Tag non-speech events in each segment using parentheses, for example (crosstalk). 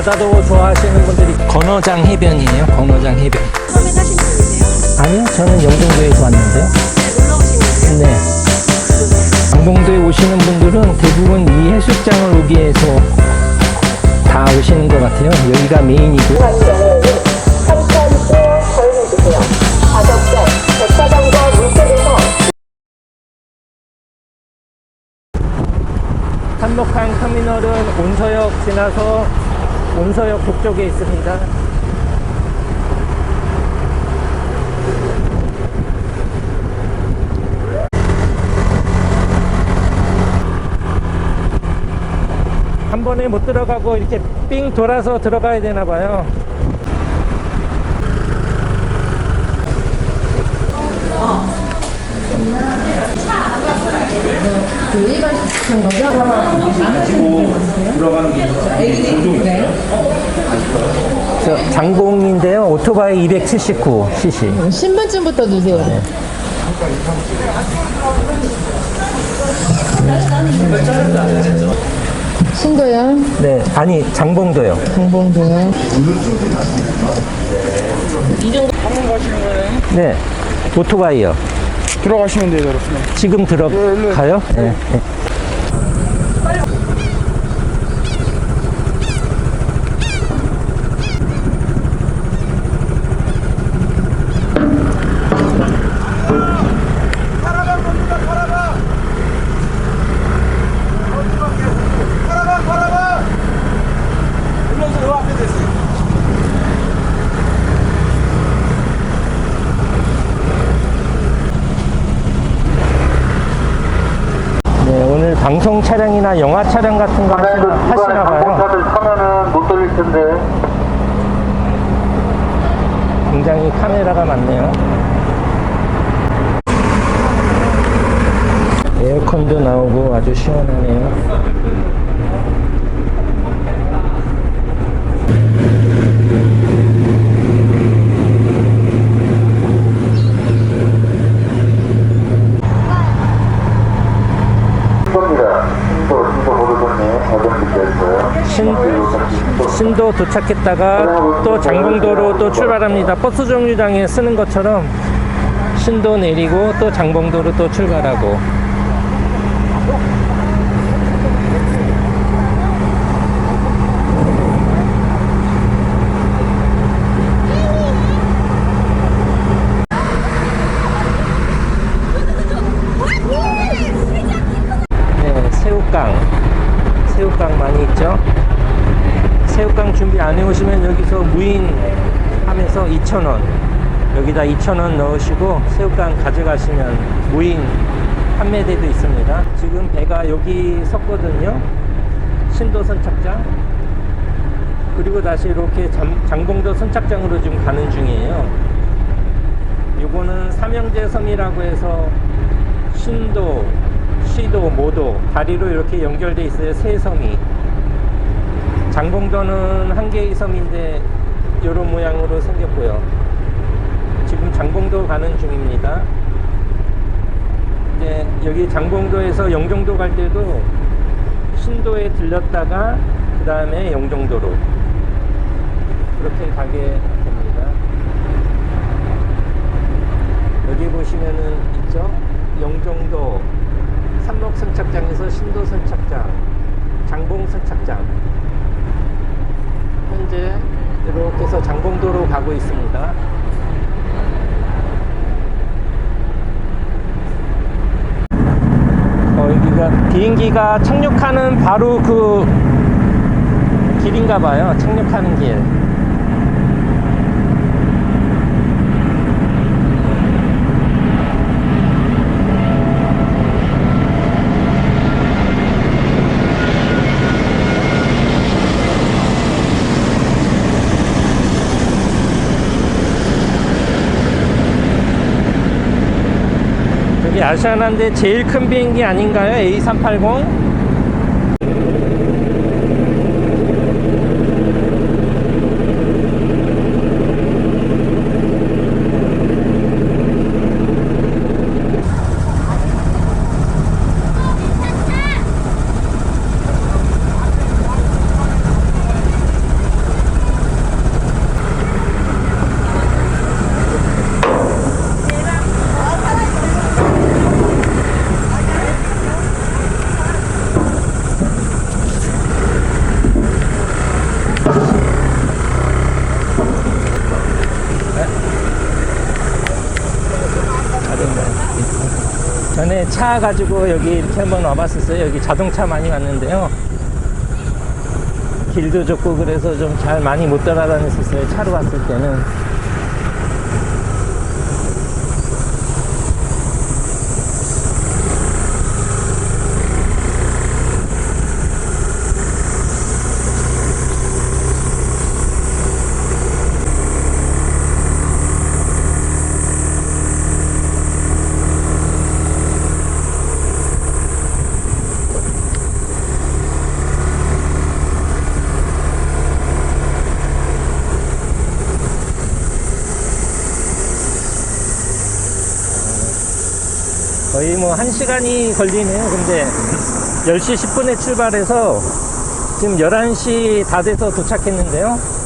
바다도 좋아하시는 분들이 건어장 해변이에요. 건어장 해변. 처음에 사신 분이세요? 아니요, 저는 영종도에서 왔는데요. 놀러 오신 거예요? 네. 강동도에 오시는 분들은 대부분 이 해수장을 오기 위해서 다 오시는 것 같아요. 여기가 메인이고. 한목항 터미널은 온서역 지나서 온서역 북쪽에 있습니다. 한 번에 못 들어가고 이렇게 삥 돌아서 들어가야 되나 봐요. 저 장봉인데요. 오토바이 279cc. 신분증부터 주세요. 신거요? 네, 아니 장봉도요. 공봉도요. 네, 오토바이요. 들어가시면 돼요, 여러분. 지금 들어가요? 네. 네. 네, 방송 촬영이나 영화 촬영 같은 거 하시나, 하시나 봐요. 타면은 못 돌릴 텐데. 굉장히 카메라가 많네요. 에어컨도 나오고 아주 시원하네요. 신도입니다. 신도, 신도 보르손님, 어떤 분께서요. 도착했다가 또 장봉도로 또 출발합니다. 버스 정류장에 쓰는 것처럼 신도 내리고 또 장봉도로 또 출발하고 네, 새우깡. 새우깡 많이 있죠? 새우깡 준비 안 해오시면 여기서 무인 하면서 2,000원. 여기다 2,000원 넣으시고 새우깡 가져가시면 무인 판매대도 있습니다. 지금 배가 여기 섰거든요. 신도 선 착장. 그리고 다시 이렇게 장, 장봉도 선착장으로 지금 가는 중이에요. 요거는 삼형제 섬이라고 해서 신도, 시도, 모도 다리로 이렇게 연결돼 있어요. 세 섬이. 장봉도는 한 개의 섬인데 이런 모양으로 생겼고요. 지금 장봉도 가는 중입니다. 이제 여기 장봉도에서 영종도 갈 때도 신도에 들렸다가 그 다음에 영종도로 그렇게 가게 됩니다. 여기 보시면은 있죠? 영종도 삼목 선착장에서 신도 선착장, 장봉 선착장. 현재 이렇게 해서 장봉도로 가고 있습니다. 어, 여기가 비행기가 착륙하는 바로 그 길인가 봐요. 착륙하는 길. 아시아나인데 제일 큰 비행기 아닌가요? A380? 전에 차 가지고 여기 이렇게 한번 와봤었어요. 여기 자동차 많이 왔는데요. 길도 좋고 그래서 좀 잘 많이 못 돌아다녔었어요. 차로 왔을 때는. 거의 뭐한 시간이 걸리네요. 근데 10시 10분에 출발해서 지금 11시 다 돼서 도착했는데요.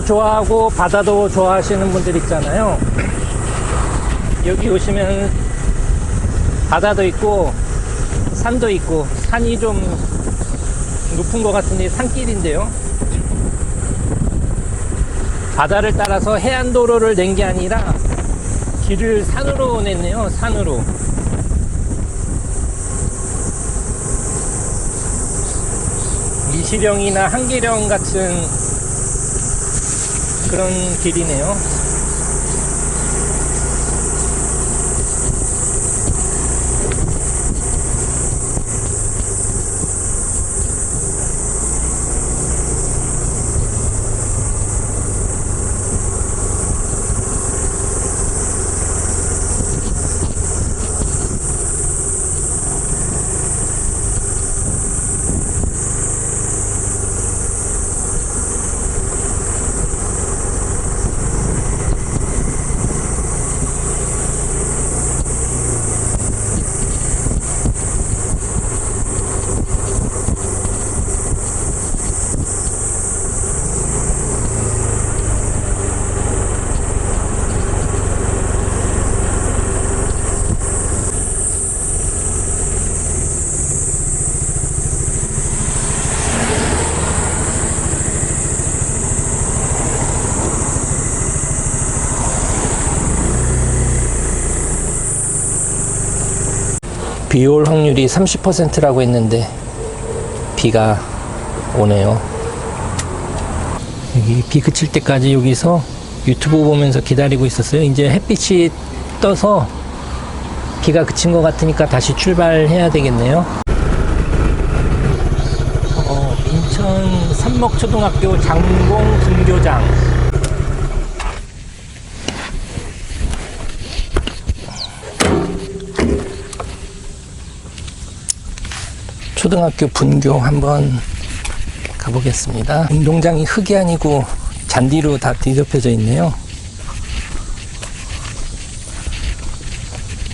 좋아하고 바다도 좋아하시는 분들 있잖아요. 여기 오시면 바다도 있고 산도 있고 산이 좀 높은 것 같은데 산길인데요. 바다를 따라서 해안도로를 낸 게 아니라 길을 산으로 냈네요. 산으로. 미시령이나 한계령 같은 그런 길이네요. 비 올 확률이 30%라고 했는데 비가 오네요. 여기 비 그칠 때까지 여기서 유튜브 보면서 기다리고 있었어요. 이제 햇빛이 떠서 비가 그친 것 같으니까 다시 출발해야 되겠네요. 어, 인천 삼목초등학교 장공 분교장. 초등학교 분교 한번 가보겠습니다. 운동장이 흙이 아니고 잔디로 다 뒤덮여져 있네요.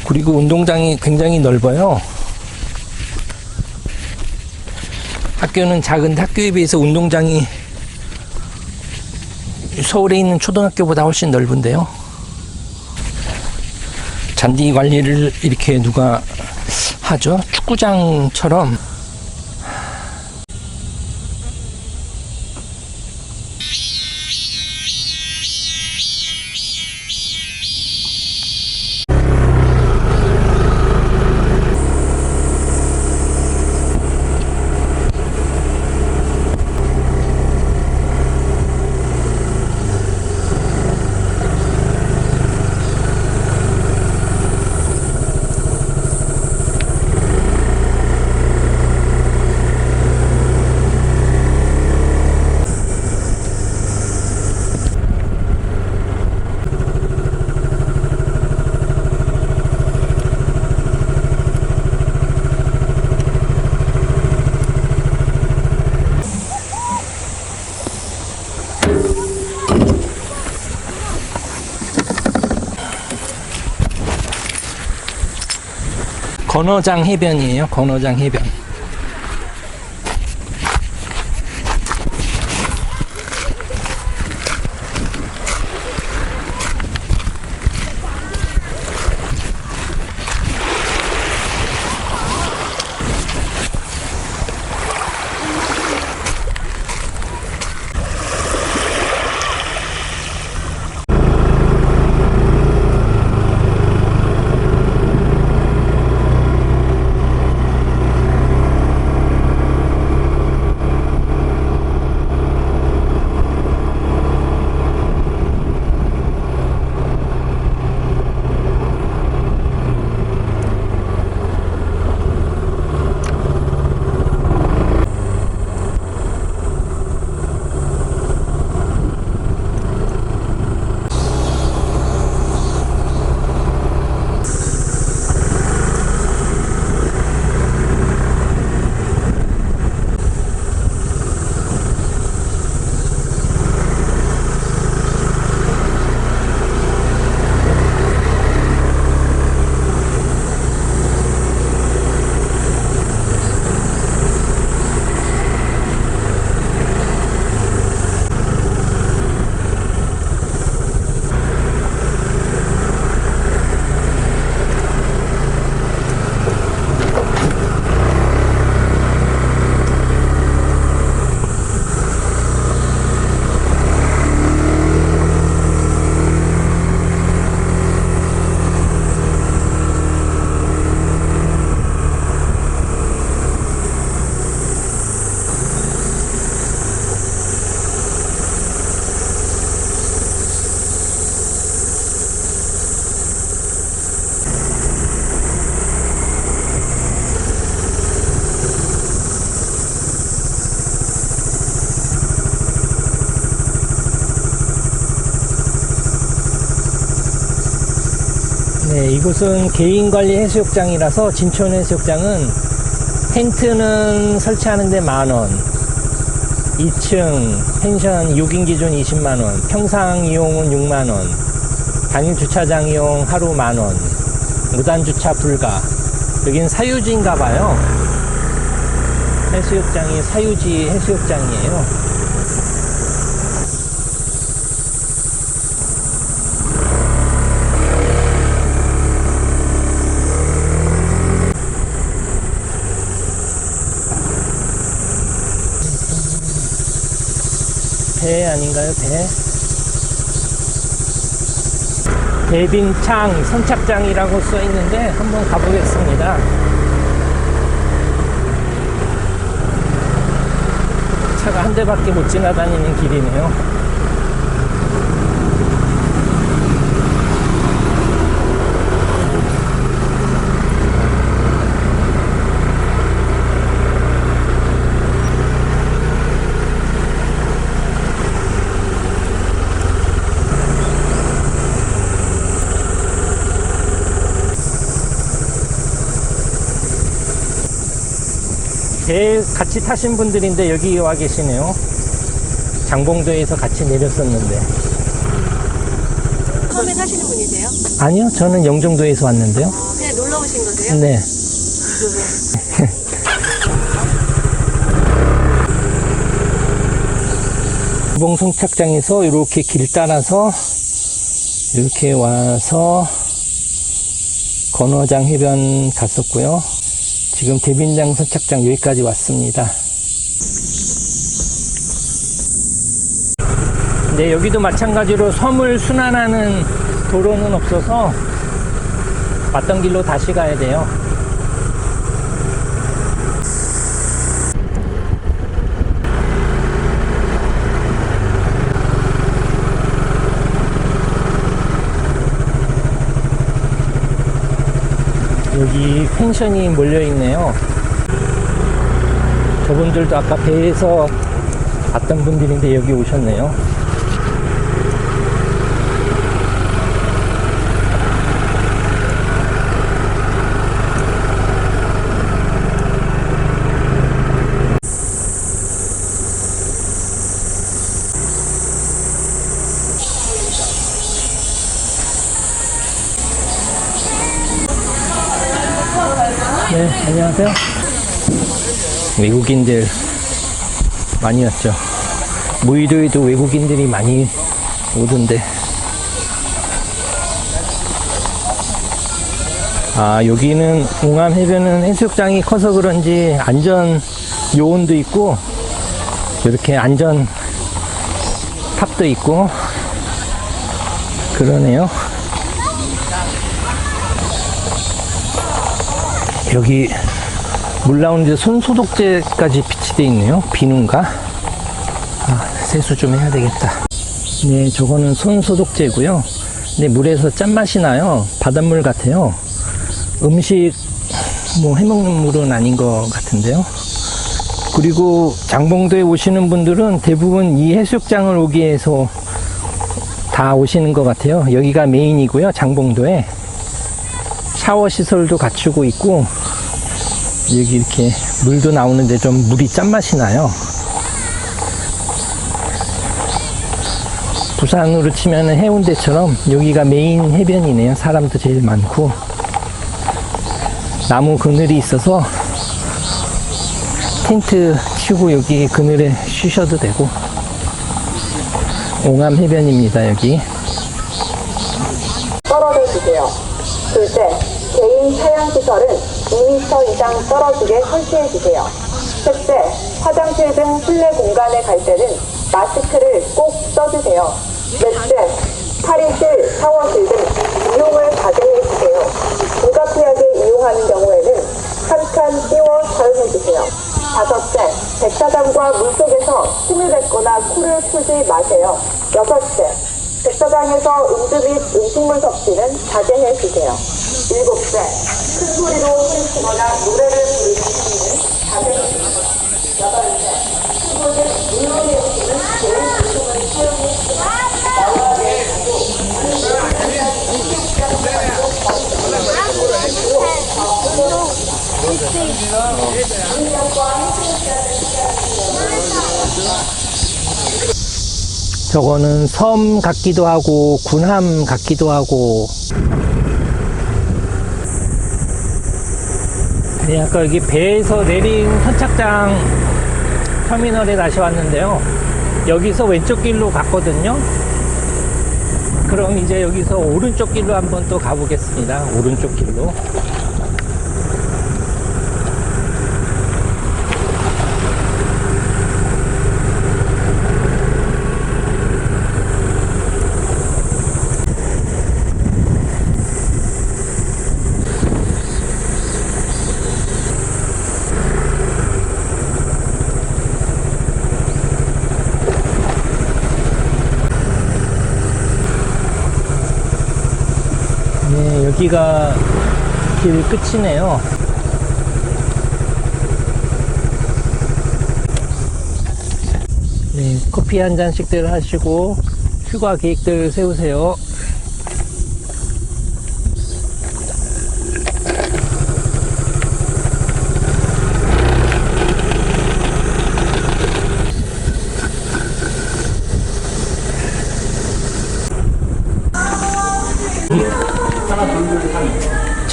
그리고 운동장이 굉장히 넓어요. 학교는 작은데 학교에 비해서 운동장이 서울에 있는 초등학교보다 훨씬 넓은데요. 잔디 관리를 이렇게 누가 하죠? 축구장처럼 건어장 해변이에요. 건어장 해변. 이곳은 개인관리 해수욕장이라서 진천 해수욕장은 텐트는 설치하는데 만원, 2층 펜션 6인 기준 20만원, 평상 이용은 6만원, 당일 주차장 이용 하루 만원, 무단 주차 불가. 여긴 사유지인가 봐요. 해수욕장이 사유지 해수욕장이에요. 배 아닌가요, 배? 대빈창 선착장이라고 써 있는데 한번 가보겠습니다. 차가 한 대밖에 못 지나다니는 길이네요. 배 같이 타신 분들인데 여기 와 계시네요. 장봉도에서 같이 내렸었는데. 처음에 사시는 분이세요? 아니요, 저는 영종도에서 왔는데요. 어, 그냥 놀러 오신 거세요? 네. (laughs) 봉송착장에서 이렇게 길 따라서 이렇게 와서 건어장 해변 갔었고요. 지금 대빈장 선착장 여기까지 왔습니다. 네, 여기도 마찬가지로 섬을 순환하는 도로는 없어서 왔던 길로 다시 가야 돼요. 여기 펜션이 몰려 있네요. 저분들도 아까 배에서 봤던 분들인데 여기 오셨네요. 안녕하세요. 외국인들 많이 왔죠. 무의도에도 외국인들이 많이 오던데. 아, 여기는 웅암 해변은 해수욕장이 커서 그런지 안전 요원도 있고, 이렇게 안전 탑도 있고, 그러네요. 여기 물 나오는데 손 소독제까지 비치돼 있네요. 비누인가? 아, 세수 좀 해야 되겠다. 네, 저거는 손 소독제고요. 근데 물에서 짠맛이 나요. 바닷물 같아요. 음식 뭐 해먹는 물은 아닌 것 같은데요. 그리고 장봉도에 오시는 분들은 대부분 이 해수욕장을 오기 위해서 다 오시는 것 같아요. 여기가 메인이고요. 장봉도에. 샤워 시설도 갖추고 있고 여기 이렇게 물도 나오는데 좀 물이 짠맛이 나요. 부산으로 치면 해운대처럼 여기가 메인 해변이네요. 사람도 제일 많고 나무 그늘이 있어서 텐트 치고 여기 그늘에 쉬셔도 되고 옹암 해변입니다. 여기 떨어져 주세요. 둘째, 개인 사양시설은 2m 이상 떨어지게 설치해 주세요. 셋째, 화장실 등 실내 공간에 갈 때는 마스크를 꼭 써주세요. 넷째, 탈의실, 샤워실 등 이용을 자제해 주세요. 불가피하게 이용하는 경우에는 한칸 띄워 사용해 주세요. 다섯째, 백사장과 물속에서 침을 뱉거나 코를 풀지 마세요. 여섯째, 백사장에서 음주 및 음식물 섭취는 자제해 주세요. 7살, 큰 소리로 소리치거나 노래를 부르는 행위는 물놀이 없이는 저거는 섬 같기도 하고 군함 같기도 하고. 네, 아까 여기 배에서 내린 선착장 터미널에 다시 왔는데요. 여기서 왼쪽 길로 갔거든요. 그럼 이제 여기서 오른쪽 길로 한번 또 가보겠습니다. 오른쪽 길로. 네, 여기가 길 끝이네요. 네, 커피 한 잔씩들 하시고 휴가 계획들 세우세요.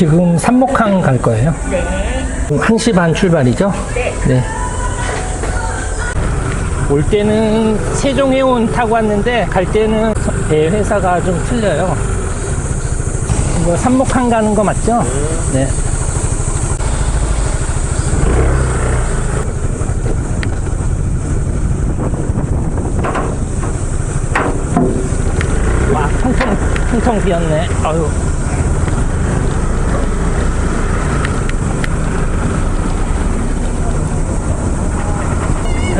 지금 삼목항 갈 거예요? 네. 1시 반 출발이죠? 네. 올 때는 세종해운 타고 왔는데 갈 때는 배 회사가 좀 틀려요. 이거 삼목항 가는 거 맞죠? 네. 와, 텅텅, 텅텅 비었네. 아유.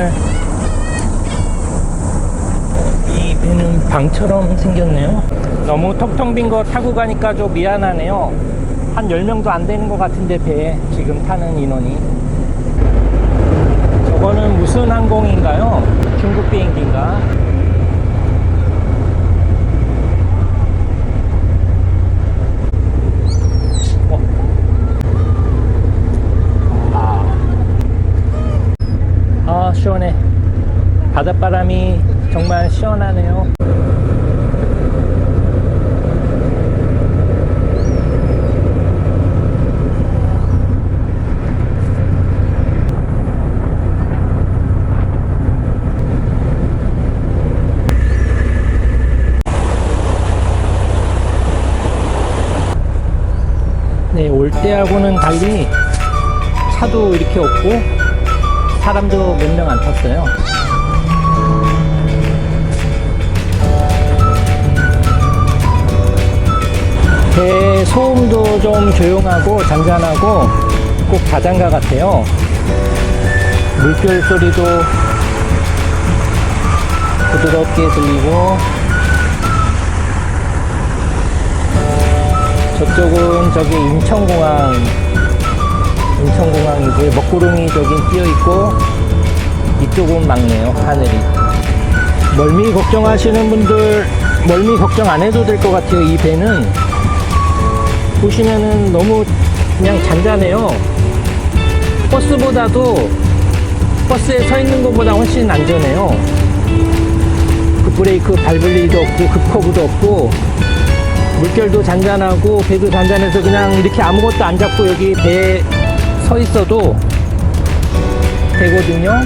네. 이 배는 방처럼 생겼네요. 너무 텅텅 빈 거 타고 가니까 좀 미안하네요. 한 10명도 안 되는 것 같은데 배에 지금 타는 인원이. 저거는 무슨 항공인가요? 중국 비행기인가? 어. 아 시원해 바닷바람이 정말 시원하네요 네, 올 때하고는 달리 차도 이렇게 없고 사람도 몇 명 안 탔어요. 배 소음도 좀 조용하고 잔잔하고 꼭 자장가 같아요. 물결 소리도 부드럽게 들리고 저쪽은 저기 인천공항 인천공항이고요. 먹구름이 저긴 띄어 있고 이쪽은 막네요. 하늘이. 멀미 걱정하시는 분들 멀미 걱정 안 해도 될 것 같아요. 이 배는 보시면은 너무 그냥 잔잔해요. 버스보다도 버스에 서 있는 것보다 훨씬 안전해요. 그 브레이크 밟을 일도 없고 급커브도 없고 물결도 잔잔하고 배도 잔잔해서 그냥 이렇게 아무것도 안 잡고 여기 배에 서 있어도 되거든요.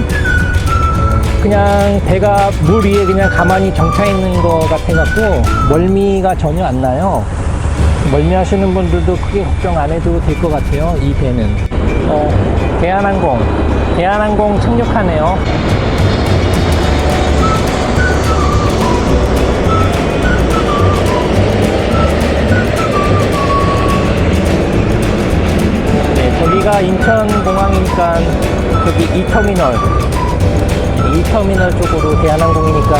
그냥 배가 물 위에 그냥 가만히 정차 있는 것 같아갖고 멀미가 전혀 안 나요. 멀미하시는 분들도 크게 걱정 안 해도 될 것 같아요. 이 배는. 어, 대한항공. 대한항공 착륙하네요. 네, 저기가 인천공항이니까 저기 2터미널 2터미널 쪽으로 대한항공이니까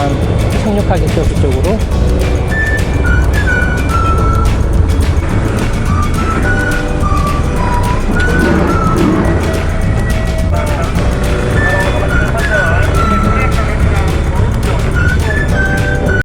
착륙하겠죠 그쪽으로